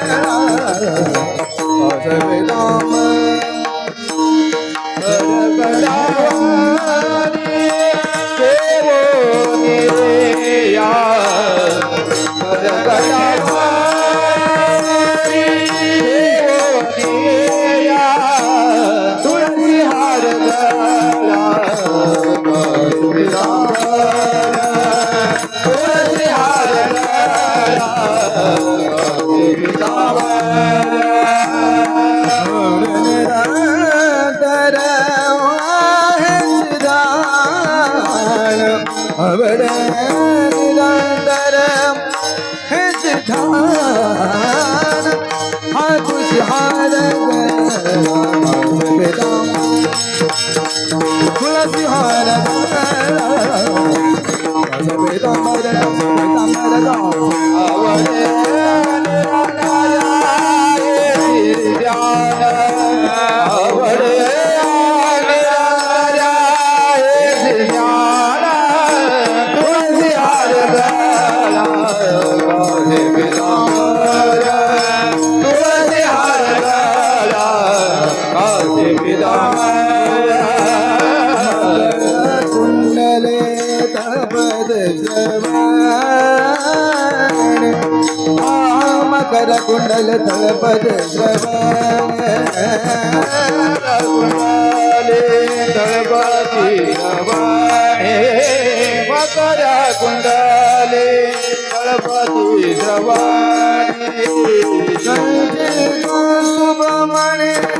啊啊 Oh, वर कुंडल तळपद कुंडले तळपती नवाळे मकरा कुंडले तळपती नवाळे शुभ मणे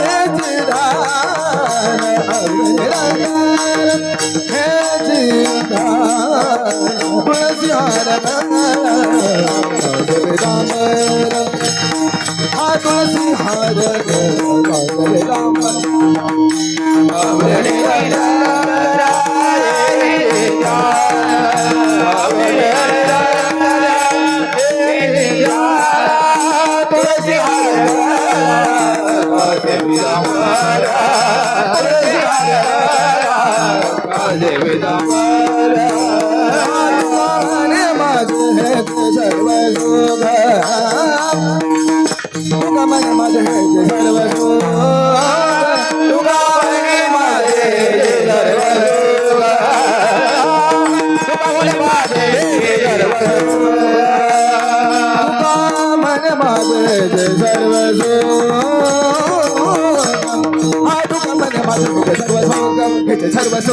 Thank you.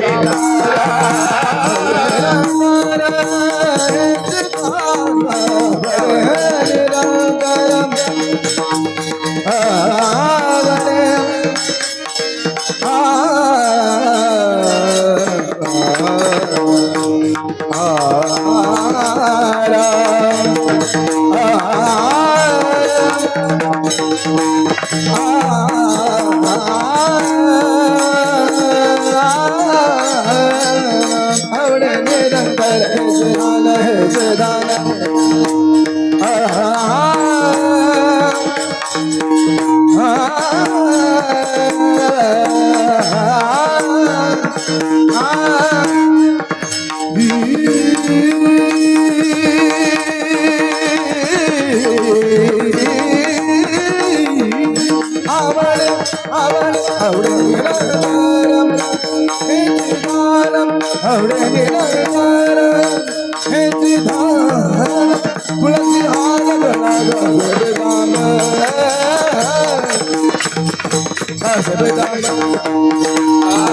Amen. അവൾ അവിടെ നിലനിൽക്കാരം അവിടെ നിലനിൽക്കാരം തുളസി ആരവനാഗാമ ആ